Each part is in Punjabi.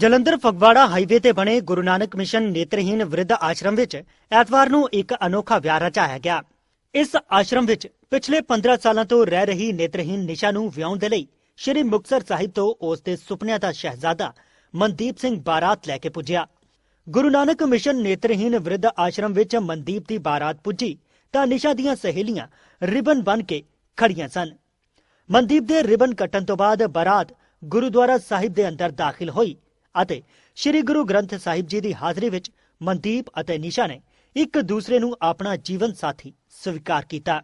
ਜਲੰਧਰ ਫਗਵਾੜਾ ਹਾਈਵੇ ਤੇ ਬਣੇ ਗੁਰੂ ਨਾਨਕ ਮਿਸ਼ਨ ਨੇਤਰਹੀਨ ਵਿਰਧ ਆਸ਼ਰਮ ਵਿੱਚ ਐਤਵਾਰ ਨੂੰ ਇੱਕ ਅਨੋਖਾ ਵਿਆਹ ਰਚਾਇਆ ਗਿਆ। ਇਸ ਆਸ਼ਰਮ ਵਿੱਚ ਪਿਛਲੇ 15 ਸਾਲਾਂ ਤੋਂ ਰਹਿ ਰਹੀ ਨੇਤਰਹੀਨ ਨਿਸ਼ਾ ਨੂੰ ਵਿਆਹੁਣ ਦੇ ਲਈ ਸ਼੍ਰੀ ਮੁਕਤਸਰ ਸਾਹਿਬ ਤੋਂ ਉਸ ਦੇ ਸੁਪਨਿਆਂ ਦਾ ਸ਼ਹਿਜ਼ਾਦਾ ਮਨਦੀਪ ਸਿੰਘ ਬਾਰਾਤ ਲੈ ਕੇ ਪੁੱਜਿਆ। ਗੁਰੂ ਨਾਨਕ ਮਿਸ਼ਨ ਨੇਤਰਹੀਨ ਵਿਰਧ ਆਸ਼ਰਮ ਵਿੱਚ ਮਨਦੀਪ ਦੀ ਬਾਰਾਤ ਪੁੱਜੀ ਤਾਂ ਨਿਸ਼ਾ ਦੀਆਂ ਸਹੇਲੀਆਂ ਰਿਬਨ ਬਨ ਕੇ ਖੜੀਆਂ ਸਨ। ਮਨਦੀਪ ਦੇ ਰਿਬਨ ਕੱਟਣ ਤੋਂ ਬਾਅਦ ਬਾਰਾਤ ਗੁਰਦੁਆਰਾ ਸਾਹਿਬ ਦੇ ਅੰਦਰ ਦਾਖਲ ਹੋਈ ਅਤੇ ਸ੍ਰੀ ਗੁਰੂ ਗ੍ਰੰਥ ਸਾਹਿਬ ਜੀ ਦੀ ਹਾਜ਼ਰੀ ਵਿੱਚ ਮਨਦੀਪ ਅਤੇ ਨਿਸ਼ਾ ਨੇ ਇੱਕ ਦੂਸਰੇ ਨੂੰ ਆਪਣਾ ਜੀਵਨ ਸਾਥੀ ਸਵੀਕਾਰ ਕੀਤਾ।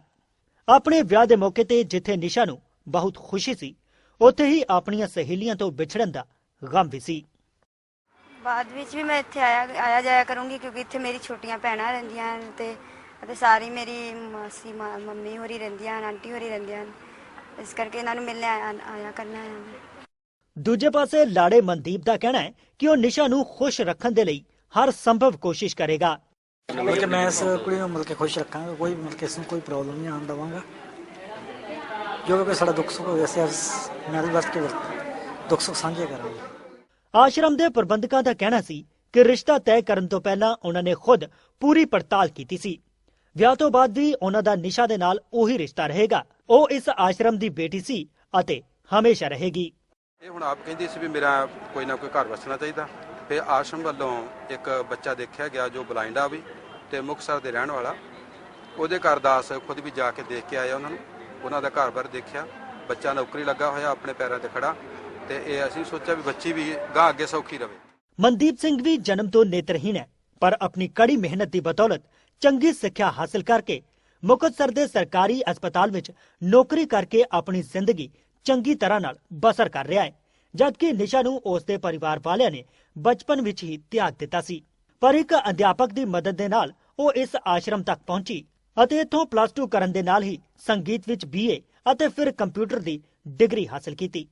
ਆਪਣੇ ਵਿਆਹ ਦੇ ਮੌਕੇ ਤੇ ਜਿੱਥੇ ਨਿਸ਼ਾ ਨੂੰ ਬਹੁਤ ਖੁਸ਼ੀ ਸੀ, ਉੱਥੇ ਹੀ ਆਪਣੀਆਂ ਸਹੇਲੀਆਂ ਤੋਂ ਵਿਛੜਨ ਦਾ ਗਮ ਵੀ ਸੀ। ਬਾਅਦ ਵਿੱਚ ਵੀ ਮੈਂ ਇੱਥੇ ਆਇਆ ਆਇਆ ਜਾਇਆ ਕਰੂੰਗੀ ਕਿਉਂਕਿ ਇੱਥੇ ਮੇਰੀ ਛੋਟੀਆਂ ਭੈਣਾਂ ਰਹਿੰਦੀਆਂ ਹਨ ਤੇ ਅਤੇ ਸਾਰੀ ਮੇਰੀ ਮਾਸੀ ਮੰਮੀ ਹੋਰੀ ਰਹਿੰਦੀਆਂ ਹਨ, ਆਂਟੀ ਹੋਰੀ ਰਹਿੰਦੀਆਂ ਹਨ। ਇਸ ਕਰਕੇ ਇਹਨਾਂ ਨੂੰ ਮਿਲਣ ਆਇਆ ਕਰਨਾ ਹੈ। ਦੂਜੇ ਪਾਸੇ ਲਾੜੇ ਮਨਦੀਪ ਦਾ ਕਹਿਣਾ ਹੈ ਕਿ ਉਹ ਨਿਸ਼ਾ ਨੂੰ ਖੁਸ਼ ਰੱਖਣ ਦੇ ਲਈ ਹਰ ਸੰਭਵ ਕੋਸ਼ਿਸ਼ ਕਰੇਗਾ। ਮਤਲਬ ਕਿ ਮੈਂ ਇਸ ਕੁੜੀ ਨੂੰ ਮਤਲਬ ਕਿ ਖੁਸ਼ ਰੱਖਾਂਗਾ ਕੋਈ ਮਤਲਬ ਕਿ ਇਸ ਨੂੰ ਕੋਈ ਪ੍ਰੋਬਲਮ ਨਹੀਂ ਆਉਣ ਦੇਵਾਂਗਾ। ਜੋ ਵੀ ਸਾਡਾ ਦੁੱਖ ਸੁੱਖ ਹੋਵੇ ਅਸੀਂ ਨਾਲ ਵਰਤ ਕੇ ਵਰਤ- ਦੁੱਖ ਸੁੱਖ ਸਾਂਝੇ ਕਰਾਂਗੇ। ਆਸ਼ਰਮ ਦੇ ਪ੍ਰਬੰਧਕਾਂ ਦਾ ਕਹਿਣਾ ਸੀ ਕਿ ਰਿਸ਼ਤਾ ਤੈਅ ਕਰਨ ਤੋਂ ਪਹਿਲਾਂ ਉਹਨਾਂ ਨੇ ਖੁਦ ਪੂਰੀ ਪੜਤਾਲ ਕੀਤੀ ਸੀ। ਵਿਆਹ ਤੋਂ ਬਾਅਦ ਵੀ ਉਹਨਾਂ ਦਾ ਨਿਸ਼ਾ ਦੇ ਨਾਲ ਉਹੀ ਰਿਸ਼ਤਾ ਰਹੇਗਾ। ਉਹ ਇਸ ਆਸ਼ਰਮ ਦੀ ਬੇਟੀ ਸੀ ਅਤੇ ਹਮੇਸ਼ਾ ਰਹੇਗੀ। ਇਹ ਹੁਣ ਆਪ ਕਹਿੰਦੀ ਸੀ ਵੀ ਮੇਰਾ ਕੋਈ ਨਾ ਕੋਈ ਘਰ ਵਸਣਾ ਚਾਹੀਦਾ। ਫਿਰ ਆਸ਼ਰਮ ਵੱਲੋਂ ਇੱਕ ਬੱਚਾ ਦੇਖਿਆ ਗਿਆ ਜੋ ਬਲਾਈਂਡ ਆ ਵੀ ਤੇ ਮੁਕਤਸਰ ਦੇ ਰਹਿਣ ਵਾਲਾ। ਉਹਦੇ ਘਰ ਦਾਸ ਖੁਦ ਵੀ ਜਾ ਕੇ ਦੇਖ ਕੇ ਆਏ ਉਹਨਾਂ ਨੂੰ। ਉਹਨਾਂ ਦਾ ਘਰ-ਬਾਰ ਦੇਖਿਆ। ਬੱਚਾ ਨੌਕਰੀ ਲੱਗਾ ਹੋਇਆ, ਆਪਣੇ ਪੈਰਾਂ ਤੇ ਖੜਾ ਤੇ ਇਹ ਅਸੀਂ ਸੋਚਿਆ ਵੀ ਬੱਚੀ ਵੀ ਗਾਂ ਅੱਗੇ ਸੌਖੀ ਰਵੇ। ਮਨਦੀਪ ਸਿੰਘ ਵੀ ਜਨਮ ਤੋਂ ਨੇਤਰਹੀਣ ਹੈ, ਪਰ ਆਪਣੀ ਕੜੀ ਮਿਹਨਤ ਦੀ ਬਦੌਲਤ ਚੰਗੀ ਸਿੱਖਿਆ ਹਾਸਲ ਕਰਕੇ ਮੁਕਤਸਰ ਦੇ ਸਰਕਾਰੀ ਹਸਪਤਾਲ ਵਿੱਚ ਨੌਕਰੀ ਕਰਕੇ ਆਪਣੀ ਜ਼ਿੰਦਗੀ ਚੰਗੀ ਤਰ੍ਹਾਂ ਨਾਲ ਬਸਰ ਕਰ ਰਿਹਾ ਹੈ, ਜਦਕਿ ਨਿਸ਼ਾ ਨੂੰ ਉਸ ਦੇ ਪਰਿਵਾਰ ਵਾਲਿਆਂ ਨੇ ਬਚਪਨ ਵਿੱਚ ਹੀ ਤਿਆਗ ਦਿੱਤਾ ਸੀ। ਪਰ ਇੱਕ ਅਧਿਆਪਕ ਦੀ ਮਦਦ ਦੇ ਨਾਲ ਉਹ ਇਸ ਆਸ਼ਰਮ ਤੱਕ ਪਹੁੰਚੀ ਅਤੇ ਇੱਥੋਂ ਪਲੱਸ 2 ਕਰਨ ਦੇ ਨਾਲ ਹੀ ਸੰਗੀਤ ਵਿੱਚ ਬੀਏ ਅਤੇ ਫਿਰ ਕੰਪਿਊਟਰ ਦੀ ਡਿਗਰੀ ਹਾਸਲ ਕੀਤੀ।